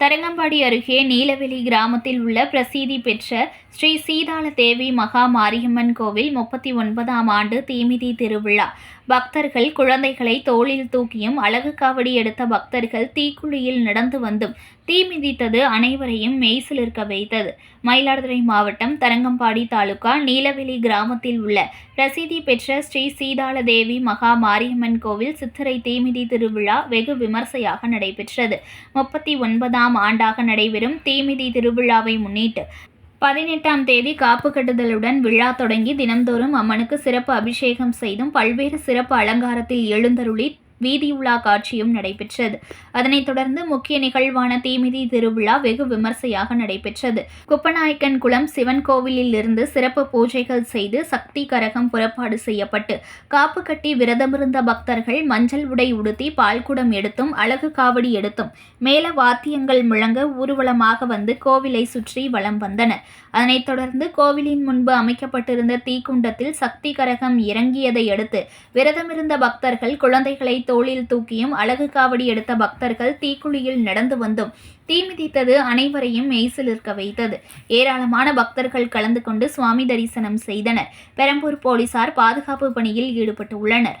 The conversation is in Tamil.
தரங்கம்பாடி அருகே நீலவெளி கிராமத்தில் உள்ள பிரசித்தி பெற்ற ஸ்ரீ சீதாள தேவி மகா மாரியம்மன் கோவில் முப்பத்தி ஒன்பதாம் ஆண்டு தீமிதி திருவிழா. பக்தர்கள் குழந்தைகளை தோளில் தூக்கியும் அழகு காவடி எடுத்த பக்தர்கள் தீக்குழியில் நடந்து வந்தும் தீ மிதித்தது அனைவரையும் மெய்சிலிருக்க வைத்தது. மயிலாடுதுறை மாவட்டம் தரங்கம்பாடி தாலுகா நீலவெளி கிராமத்தில் உள்ள பிரசித்தி பெற்ற ஸ்ரீ சீதாள தேவி மகா மாரியம்மன் கோவில் சித்திரை தீமிதி திருவிழா வெகு விமர்சையாக நடைபெற்றது. முப்பத்தி ஒன்பதாம் ஆண்டாக நடைபெறும் தீமிதி திருவிழாவை முன்னிட்டு பதினெட்டாம் தேதி காப்பு கட்டுதலுடன் விழா தொடங்கி தினந்தோறும் அம்மனுக்கு சிறப்பு அபிஷேகம் செய்தும் பல்வேறு சிறப்பு அலங்காரத்தில் எழுந்தருளி வீதியுலா காட்சியும் நடைபெற்றது. அதனைத் தொடர்ந்து முக்கிய நிகழ்வான தீமிதி திருவிழா வெகு விமர்சையாக நடைபெற்றது. குப்பநாயக்கன் குளம் சிவன் கோவிலில் இருந்து சிறப்பு பூஜைகள் செய்து சக்தி கரகம் புறப்பாடு செய்யப்பட்டு காப்பு கட்டி விரதமிருந்த பக்தர்கள் மஞ்சள் உடை உடுத்தி பால்குடம் எடுத்தும் அழகு காவடி எடுத்தும் மேல வாத்தியங்கள் முழங்க ஊர்வலமாக வந்து கோவிலை சுற்றி வலம் வந்தனர். அதனைத் தொடர்ந்து கோவிலின் முன்பு அமைக்கப்பட்டிருந்த தீக்குண்டத்தில் சக்தி கரகம் இறங்கியதை அடுத்து விரதமிருந்த பக்தர்கள் குழந்தைகளை தோளில் தூக்கியும் அழகு காவடி எடுத்த பக்தர்கள் தீக்குழியில் நடந்து வந்தும் தீ மிதித்தது அனைவரையும் மெய்சிலிருக்க வைத்தது. ஏராளமான பக்தர்கள் கலந்து கொண்டு சுவாமி தரிசனம் செய்தனர். பெரம்பூர் போலீசார் பாதுகாப்பு பணியில் ஈடுபட்டுள்ளனர்.